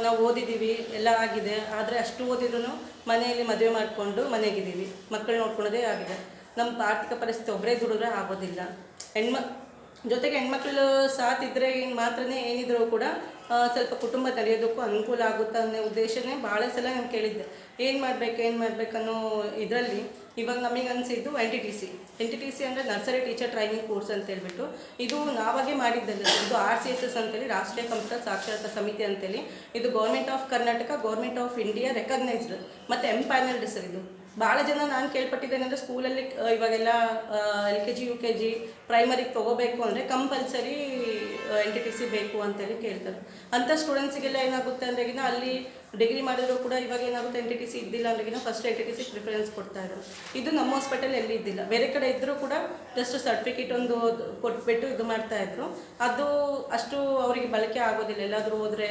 ನಾವು ಓದಿದ್ದೀವಿ ಎಲ್ಲ ಆಗಿದೆ. ಆದರೆ ಅಷ್ಟು ಓದಿದ್ರು ಮನೆಯಲ್ಲಿ ಮದುವೆ ಮಾಡಿಕೊಂಡು ಮನೆಗಿದ್ದೀವಿ. ಮಕ್ಕಳು ನೋಡ್ಕೊಳ್ಳೋದೇ ಆಗಿದೆ. ನಮ್ಮ ಆರ್ಥಿಕ ಪರಿಸ್ಥಿತಿ ಒಬ್ಬರೇ ದುಡಿದ್ರೆ ಆಗೋದಿಲ್ಲ. ಹೆಣ್ಮ ಜೊತೆಗೆ ಹೆಣ್ಮಕ್ಳು ಸಾಥ್ ಇದ್ದರೆ ಮಾತ್ರನೇ ಏನಿದ್ರು ಕೂಡ ಸ್ವಲ್ಪ ಕುಟುಂಬ ನಡೆಯೋದಕ್ಕೂ ಅನುಕೂಲ ಆಗುತ್ತೆ ಅನ್ನೋ ಉದ್ದೇಶನೇ ಭಾಳ ಸಲ ನಾನು ಕೇಳಿದ್ದೆ. ಏನು ಮಾಡಬೇಕು, ಏನು ಮಾಡಬೇಕನ್ನೋ ಇದರಲ್ಲಿ ಇವಾಗ ನಮಗೆ ಅನಿಸಿದ್ದು N T T C N T T C ಅಂದರೆ ನರ್ಸರಿ ಟೀಚರ್ ಟ್ರೈನಿಂಗ್ ಕೋರ್ಸ್ ಅಂತ ಹೇಳ್ಬಿಟ್ಟು ಇದು ನಾವಾಗೆ ಮಾಡಿದ್ದಲ್ಲ ಇದು ಆರ್ ಸಿ ಎಸ್ ಎಸ್ ಅಂತೇಳಿ ರಾಷ್ಟ್ರೀಯ ಕಂಪ್ಯೂಟರ್ ಸಾಕ್ಷರತಾ ಸಮಿತಿ ಅಂತೇಳಿ. ಇದು government of Karnataka government of India recognised ಮತ್ತು ಎಂ ಪ್ಯಾನಲ್ಡ್ ಸರ್ ಇದು. ಭಾಳ ಜನ ನಾನು ಕೇಳ್ಪಟ್ಟಿದ್ದೇನೆಂದರೆ ಸ್ಕೂಲಲ್ಲಿ ಆ, ಇವಾಗೆಲ್ಲ L K G U K G ಪ್ರೈಮರಿಗೆ ತೊಗೋಬೇಕು ಅಂದರೆ compulsory N T T C ಬೇಕು ಅಂತೇಳಿ ಕೇಳ್ತಾರೆ. ಅಂಥ ಸ್ಟೂಡೆಂಟ್ಸಿಗೆಲ್ಲ ಏನಾಗುತ್ತೆ ಅಂದ್ರೆಗಿನ ಅಲ್ಲಿ ಡಿಗ್ರಿ ಮಾಡಿದ್ರು ಕೂಡ ಇವಾಗ ಏನಾಗುತ್ತೆ ಎನ್ ಟಿ ಟಿ ಸಿ ಇದ್ದಿಲ್ಲ ಅಂದ್ರೆಗಿನ first N T T C preference ಕೊಡ್ತಾ ಇದ್ದಾರೆ ಇದು ನಮ್ಮ ಹಾಸ್ಪಿಟಲ್ ಎಲ್ಲಿ ಇದ್ದಿಲ್ಲ. ಬೇರೆ ಕಡೆ ಇದ್ದರೂ ಕೂಡ ಜಸ್ಟ್ ಸರ್ಟಿಫಿಕೇಟ್ ಒಂದು ಕೊಟ್ಬಿಟ್ಟು ಇದು ಮಾಡ್ತಾ ಇದ್ರು. ಅದು ಅಷ್ಟು ಅವರಿಗೆ ಬಳಕೆ ಆಗೋದಿಲ್ಲ. ಎಲ್ಲಾದರೂ ಹೋದ್ರೆ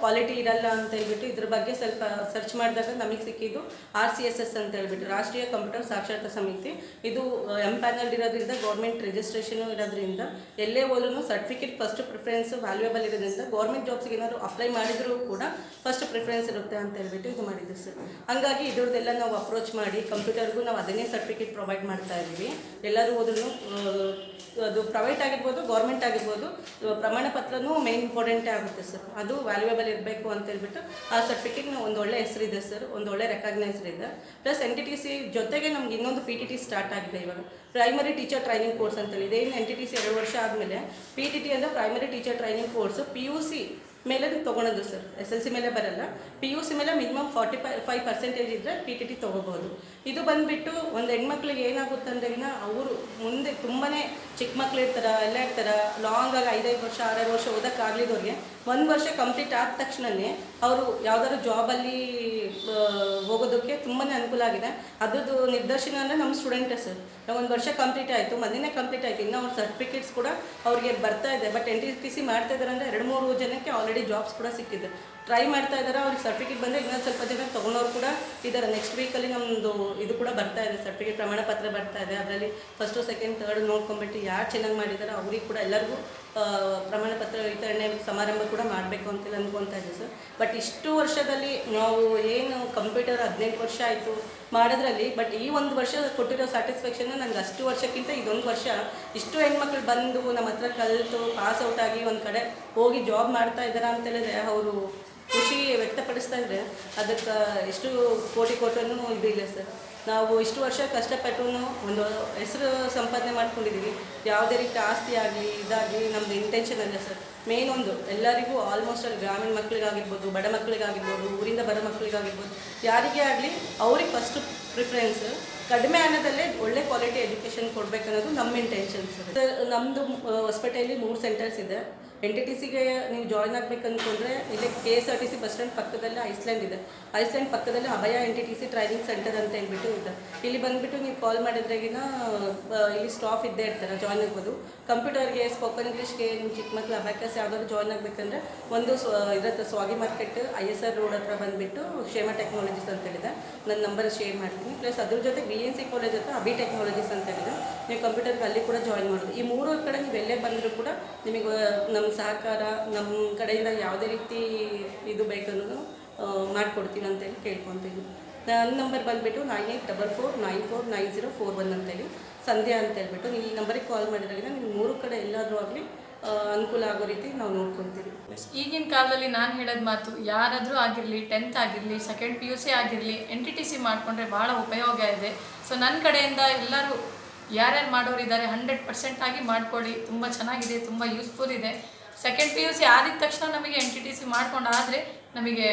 ಕ್ವಾಲಿಟಿ ಇರಲ್ಲ ಅಂತ ಹೇಳ್ಬಿಟ್ಟು ಇದ್ರ ಬಗ್ಗೆ ಸ್ವಲ್ಪ ಸರ್ಚ್ ಮಾಡಿದಾಗ ನಮಗೆ ಸಿಕ್ಕಿದ್ದು ಆರ್ ಸಿ ಎಸ್ ಎಸ್ ಅಂತ ಹೇಳ್ಬಿಟ್ಟು. ರಾಷ್ಟ್ರೀಯ ಕಂಪ್ಯೂಟರ್ ಸಾಕ್ಷರತಾ ಸಮಿತಿ. ಇದು ಎಂ ಪ್ಯಾನಲ್ ಇರೋದ್ರಿಂದ ಗೌರ್ಮೆಂಟ್ ರಿಜಿಸ್ಟ್ರೇಷನ್ ಇರೋದ್ರಿಂದ ಎಲ್ಲೇ ಹೋದ್ರೂ ಸರ್ಟಿಫಿಕೇಟ್ ಫಸ್ಟ್ ಪ್ರಿಫರೆನ್ಸ್ ವ್ಯಾಲ್ಯೂಯಬಲ್ ಇರೋದ್ರಿಂದ ಗೌರ್ಮೆಂಟ್ ಜಾಬ್ಸ್ಗೆ ಏನಾದ್ರು ಅಪ್ಲೈ ಮಾಡಿದರೂ ಕೂಡ ಫಸ್ಟ್ ಪ್ರಿಫರೆನ್ಸ್ ಇರುತ್ತೆ ಅಂತ ಹೇಳ್ಬಿಟ್ಟು ಇದು ಮಾಡಿದ್ದೀವಿ ಸರ್. ಹಂಗಾಗಿ ಇದ್ರದ್ದೆಲ್ಲ ನಾವು ಅಪ್ರೋಚ್ ಮಾಡಿ ಕಂಪ್ಯೂಟರ್ಗೂ ನಾವು ಅದನ್ನೇ ಸರ್ಟಿಫಿಕೇಟ್ ಪ್ರೊವೈಡ್ ಮಾಡ್ತಾ ಇದ್ದೀವಿ. ಎಲ್ಲರೂ ಹೋದ್ರೂ ಅದು ಪ್ರೈವೇಟ್ ಆಗಿರ್ಬೋದು ಗೌರ್ಮೆಂಟ್ ಆಗಿರ್ಬೋದು ಪ್ರಮಾಣ ಪತ್ರನೂ ಮೇನ್ ಇಂಪಾರ್ಟೆಂಟೇ ಆಗುತ್ತೆ ಸರ್. ಅದು ವ್ಯಾಲ್ಯೂಯಬಲ್ ಇರಬೇಕು ಅಂತ ಹೇಳ್ಬಿಟ್ಟು ಆ ಸರ್ಟಿಫಿಕೇಟ್ನ ಒಂದು ಒಳ್ಳೆ ಹೆಸರಿದೆ ಸರ್ ಒಂದು ಒಳ್ಳೆ ರೆಕಗ್ನೈಸ್ಡ್ ಇದೆ. Plus N T T C ಜೊತೆಗೆ ನಮ್ಗೆ ಇನ್ನೊಂದು ಪಿ ಟಿ ಟಿ ಸ್ಟಾರ್ಟ್ ಆಗಿದೆ ಇವಾಗ. ಪ್ರೈಮರಿ ಟೀಚರ್ ಟ್ರೈನಿಂಗ್ ಕೋರ್ಸ್ ಅಂತೇಳಿ. ಇದೇನು ಎನ್ ಟಿ ಟಿ ಸಿ ಎರಡು ವರ್ಷ ಆದಮೇಲೆ ಪಿ ಟಿ ಟಿ ಅಂದರೆ primary teacher training course P U C ಮೇಲೆ ತೊಗೊಳೋದು ಸರ್. ಎಸ್ ಎಲ್ ಸಿ ಮೇಲೆ ಬರಲ್ಲ. ಪಿ ಯು ಸಿ ಮೇಲೆ minimum forty five five percentage ಇದ್ದರೆ ಪಿ ಟಿ ಟಿ ತೊಗೋಬೋದು. ಇದು ಬಂದುಬಿಟ್ಟು ಒಂದು ಹೆಣ್ಮಕ್ಳಿಗೆ ಏನಾಗುತ್ತೆ ಅಂದ್ರೆಗಿನ ಅವರು ಮುಂದೆ ತುಂಬಾ ಚಿಕ್ಕ ಮಕ್ಳು ಇರ್ತಾರೆ, ಎಲ್ಲ ಇರ್ತಾರೆ ಲಾಂಗಾಗಿ ಐದೈದು ವರ್ಷ, ಆರೈದು ವರ್ಷ ಓದೋಕ್ಕಾಗ್ಲಿದವ್ರಿಗೆ ಒಂದು ವರ್ಷ ಕಂಪ್ಲೀಟ್ ಆದ ತಕ್ಷಣವೇ ಅವರು ಯಾವ್ದಾದ್ರು ಜಾಬಲ್ಲಿ ಹೋಗೋದಕ್ಕೆ ತುಂಬಾ ಅನುಕೂಲ ಆಗಿದೆ. ಅದ್ರದ್ದು ನಿದರ್ಶನ ಅಂದರೆ ನಮ್ಮ ಸ್ಟೂಡೆಂಟೇ ಸರ್. ಒಂದು ವರ್ಷ ಕಂಪ್ಲೀಟ್ ಆಯಿತು ಮೊನ್ನೆ ಕಂಪ್ಲೀಟ್ ಆಯಿತು, ಇನ್ನು ಅವ್ರ ಸರ್ಟಿಫಿಕೇಟ್ಸ್ ಕೂಡ ಅವ್ರಿಗೆ ಬರ್ತಾ ಇದೆ. But N T P C ಮಾಡ್ತಾ ಇದ್ದಾರೆ ಅಂದರೆ ಎರಡು ಮೂರು ಜನಕ್ಕೆ ಆಲ್ರೆಡಿ ಜಾಬ್ಸ್ ಕೂಡ ಸಿಕ್ಕಿದೆ. ಟ್ರೈ ಮಾಡ್ತಾ ಇದ್ದಾರೆ ಅವ್ರಿಗೆ ಸರ್ಟಿಫಿಕೇಟ್ ಬಂದರೆ ಇನ್ನೊಂದು ಸ್ವಲ್ಪ ಜನ ತೊಗೊಂಡವ್ರು ಕೂಡ ಇದ್ದಾರೆ ನೆಕ್ಸ್ಟ್ ವೀಕಲ್ಲಿ ನಮ್ಮದು ಇದು ಕೂಡ ಬರ್ತಾ ಇದೆ ಸರ್ಟಿಫಿಕೇಟ್ ಪ್ರಮಾಣ ಪತ್ರ ಬರ್ತಾ ಇದೆ. ಅದರಲ್ಲಿ ಫಸ್ಟು ಸೆಕೆಂಡ್ ತರ್ಡ್ ನೋಡ್ಕೊಂಬಿಟ್ಟು ಯಾರು ಚೆನ್ನಾಗಿ ಮಾಡಿದ್ದಾರೆ ಅವ್ರಿಗೆ ಕೂಡ ಎಲ್ಲರಿಗೂ ಪ್ರಮಾಣ ಪತ್ರ ವಿತರಣೆ ಸಮಾರಂಭ ಕೂಡ ಮಾಡಬೇಕು ಅಂತೇಳಿ ಅನ್ಕೊತಾ ಇದ್ದೀವಿ ಸರ್. ಬಟ್ ಇಷ್ಟು ವರ್ಷದಲ್ಲಿ ನಾವು ಏನು ಕಂಪ್ಯೂಟರ್ ಹದಿನೆಂಟು ವರ್ಷ ಆಯಿತು ಮಾಡೋದ್ರಲ್ಲಿ ಬಟ್ ಈ ಒಂದು ವರ್ಷ ಕೊಟ್ಟಿರೋ ಸ್ಯಾಟಿಸ್ಫ್ಯಾಕ್ಷನ್ ನನಗೆ ಅಷ್ಟು ವರ್ಷಕ್ಕಿಂತ ಇದೊಂದು ವರ್ಷ ಇಷ್ಟು ಹೆಣ್ಮಕ್ಳು ಬಂದು ನಮ್ಮ ಹತ್ರ ಕಲಿತು ಪಾಸ್ ಔಟ್ ಆಗಿ ಒಂದು ಕಡೆ ಹೋಗಿ ಜಾಬ್ ಮಾಡ್ತಾ ಇದ್ದಾರೆ ಅಂತ ಹೇಳಿದ್ರೆ ಅವರು ಖುಷಿ ವ್ಯಕ್ತಪಡಿಸ್ತಾ ಇದ್ದರೆ ಅದಕ್ಕೆ ಎಷ್ಟು ಕೋಟಿ ಕೋಟನೂ ಇದಿಲ್ಲ ಸರ್. ನಾವು ಇಷ್ಟು ವರ್ಷ ಕಷ್ಟಪಟ್ಟು ಒಂದು ಹೆಸರು ಸಂಪಾದನೆ ಮಾಡ್ಕೊಂಡಿದ್ದೀವಿ ಯಾವುದೇ ರೀತಿ ಆಸ್ತಿ ಆಗಲಿ, ಇದಾಗಲಿ ನಮ್ಮದು ಇಂಟೆನ್ಷನ್ ಅಲ್ಲ ಸರ್. ಮೇನ್ ಒಂದು, ಎಲ್ಲರಿಗೂ ಆಲ್ಮೋಸ್ಟ್ ಅಲ್ಲಿ ಗ್ರಾಮೀಣ ಮಕ್ಕಳಿಗಾಗಿರ್ಬೋದು, ಬಡ ಮಕ್ಕಳಿಗಾಗಿರ್ಬೋದು, ಊರಿಂದ ಬರೋ ಮಕ್ಕಳಿಗಾಗಿರ್ಬೋದು, ಯಾರಿಗೇ ಆಗಲಿ ಅವ್ರಿಗೆ ಫಸ್ಟ್ ಪ್ರಿಫರೆನ್ಸ್ ಕಡಿಮೆ ಹಣದಲ್ಲೇ ಒಳ್ಳೆ ಕ್ವಾಲಿಟಿ ಎಜುಕೇಷನ್ ಕೊಡಬೇಕನ್ನೋದು ನಮ್ಮ ಇಂಟೆನ್ಷನ್ ಸರ್. ನಮ್ಮದು ಹೊಸಪೇಟೆಯಲ್ಲಿ ಮೂರು ಸೆಂಟರ್ಸ್ ಇದೆ. ಎನ್ ಟಿ ಟಿ ಸಿಗೆ ನೀವು ಜಾಯ್ನ್ ಆಗಬೇಕು ಅಂದ್ಕೊಂಡ್ರೆ ಇಲ್ಲಿ K S R T C bus stand ಪಕ್ಕದಲ್ಲೇ ಐಸ್ಲ್ಯಾಂಡ್ ಇದೆ. ಐಸ್ಲ್ಯಾಂಡ್ ಪಕ್ಕದಲ್ಲಿ Abhaya N T T C training centre ಅಂತ ಹೇಳ್ಬಿಟ್ಟು ಇದೆ. ಇಲ್ಲಿ ಬಂದುಬಿಟ್ಟು ನೀವು ಕಾಲ್ ಮಾಡಿದ್ರಾಗಿನ ಇಲ್ಲಿ ಸ್ಟಾಫ್ ಇದ್ದೇ ಇರ್ತಾರೆ ಜಾಯ್ನ್ ಆಗ್ಬೋದು. ಕಂಪ್ಯೂಟರ್ಗೆ ಸ್ಪೋಕನ್ ಇಂಗ್ಲೀಷ್ಗೆ ನಿಮ್ಮ ಚಿಕ್ಕ ಮಕ್ಳು ಅಭ್ಯಾಸ ಯಾವ್ದಾದ್ರು ಜಾಯ್ನ್ ಆಗಬೇಕಂದ್ರೆ ಒಂದು ಸ್ವ, ಇರತ್ತೆ ಸ್ವಾಗಿ market I S R road ಹತ್ರ ಬಂದುಬಿಟ್ಟು ಕ್ಷೇಮ ಟೆಕ್ನಾಲಜೀಸ್ ಅಂತ ಹೇಳಿದೆ. ನನ್ನ ನಂಬರ್ ಶೇರ್ ಮಾಡ್ತೀನಿ. ಪ್ಲಸ್ ಅದ್ರ ಜೊತೆ ಬಿ ಎನ್ ಸಿ ಕಾಲೇಜ್ ಹತ್ರ ಅಭಿ ಟೆಕ್ನಾಲಜೀಸ್ ಅಂತ ಹೇಳಿದೆ. ನೀವು ಕಂಪ್ಯೂಟರ್ಗೆ ಅಲ್ಲಿ ಕೂಡ ಜಾಯ್ನ್ ಮಾಡೋದು ಈ ಮೂರು ಕಡೆ ನೀವು ಎಲ್ಲೇ ಬಂದರೂ ಕೂಡ ನಿಮಗೆ ನಮ್ಮ ಸಹಕಾರ ನಮ್ಮ ಕಡೆಯಿಂದ ಯಾವುದೇ ರೀತಿ ಇದು ಬೇಕನ್ನೋದು ಮಾಡಿಕೊಡ್ತೀನಿ ಅಂತೇಳಿ ಕೇಳ್ಕೊತೀನಿ ನನ್ನ ನಂಬರ್ ಬಂದುಬಿಟ್ಟು nine eight double four nine four nine zero four one ಅಂತೇಳಿ, ಸಂಧ್ಯಾ ಅಂತ ಹೇಳ್ಬಿಟ್ಟು ನೀವು ಈ ನಂಬರಿಗೆ ಕಾಲ್ ಮಾಡಿದಾಗ ನಿಮ್ಮ ಮೂರು ಕಡೆ ಎಲ್ಲಾದರೂ ಆಗಲಿ ಅನುಕೂಲ ಆಗೋ ರೀತಿ ನಾವು ನೋಡ್ಕೊತೀವಿ ಈಗಿನ ಕಾಲದಲ್ಲಿ ನಾನು ಹೇಳೋದು ಮಾತು, ಯಾರಾದರೂ ಆಗಿರಲಿ ಟೆಂತ್ ಆಗಿರಲಿ ಸೆಕೆಂಡ್ ಪಿ ಯು ಸಿ ಆಗಿರಲಿ ಎನ್ ಟಿ ಟಿ ಸಿ ಮಾಡಿಕೊಂಡ್ರೆ ಭಾಳ ಉಪಯೋಗ ಇದೆ. ಸೊ ನನ್ನ ಕಡೆಯಿಂದ ಎಲ್ಲರೂ ಯಾರ್ಯಾರು ಮಾಡೋರಿದ್ದಾರೆ ಹಂಡ್ರೆಡ್ ಪರ್ಸೆಂಟ್ ಆಗಿ ಮಾಡ್ಕೊಳ್ಳಿ. ತುಂಬ ಚೆನ್ನಾಗಿದೆ, ತುಂಬ ಯೂಸ್ಫುಲ್ ಇದೆ. ಸೆಕೆಂಡ್ ಪಿ ಯು ಸಿ ಆದಿದ ತಕ್ಷಣ ನಮಗೆ ಎನ್ ಟಿ ಟಿ ಸಿ ಮಾಡ್ಕೊಂಡು ಆದರೆ ನಮಗೆ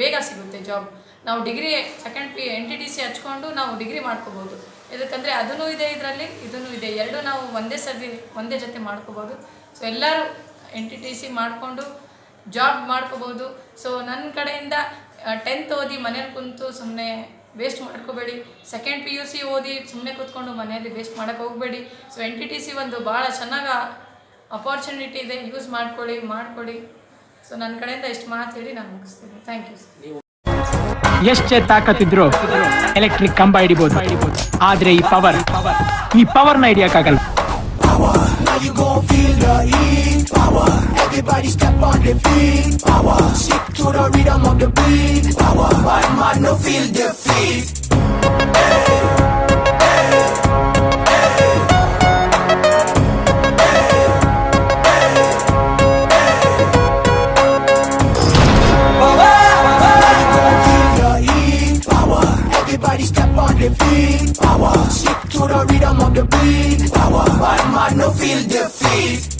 ಬೇಗ ಸಿಗುತ್ತೆ ಜಾಬ್ ನಾವು degree second P N T T C ಹಚ್ಕೊಂಡು ನಾವು ಡಿಗ್ರಿ ಮಾಡ್ಕೋಬೋದು. ಯಾಕಂದರೆ ಅದೂ ಇದೆ ಇದರಲ್ಲಿ ಇದೂ ಇದೆ. ಎರಡೂ ನಾವು ಒಂದೇ ಸರ್ತಿ, ಒಂದೇ ಜೊತೆ ಮಾಡ್ಕೋಬೋದು. ಸೊ ಎಲ್ಲರೂ ಎನ್ ಟಿ ಟಿ ಸಿ ಮಾಡಿಕೊಂಡು ಜಾಬ್ ಮಾಡ್ಕೋಬೋದು. ಸೊ ನನ್ನ ಕಡೆಯಿಂದ ಟೆಂತ್ ಓದಿ ಮನೇಲಿ ಕುಂತು ಸುಮ್ಮನೆ ವೇಸ್ಟ್ ಮಾಡ್ಕೋಬೇಡಿ. ಸೆಕೆಂಡ್ ಪಿ ಯು ಸಿ ಓದಿ ಸುಮ್ಮನೆ ಕೂತ್ಕೊಂಡು ಮನೆಯಲ್ಲಿ ವೇಸ್ಟ್ ಮಾಡೋಕ್ಕೆ ಹೋಗಬೇಡಿ. So N T T C ಒಂದು ಭಾಳ ಚೆನ್ನಾಗಿ ಅಪಾರ್ಚುನಿಟಿ ಇದೆ ಯೂಸ್ ಮಾಡ್ಕೊಳ್ಳಿ ಮಾಡ್ಕೊಳ್ಳಿ. ಸೊ ನನ್ನ ಕಡೆಯಿಂದ ಇಷ್ಟು ಮಾತು ಹೇಳಿ ನಾನು ಮುಗಿಸ್ತೀನಿ. ಥ್ಯಾಂಕ್ ಯು ಸರ್ ಎಷ್ಟೇ ತಾಕತ್ತಿದ್ರು ಎಲೆಕ್ಟ್ರಿಕ್ ಕಂಬ ಹಿಡಿಬಹುದು ಆದ್ರೆ ಈ ಪವರ್ ಈ ಪವರ್ನ ಹಿಡಿಯಕ್ಕಾಗಲ್ಲ. Everybody power. Stick to the rhythm of the beat, power. Bad man no feel defeat.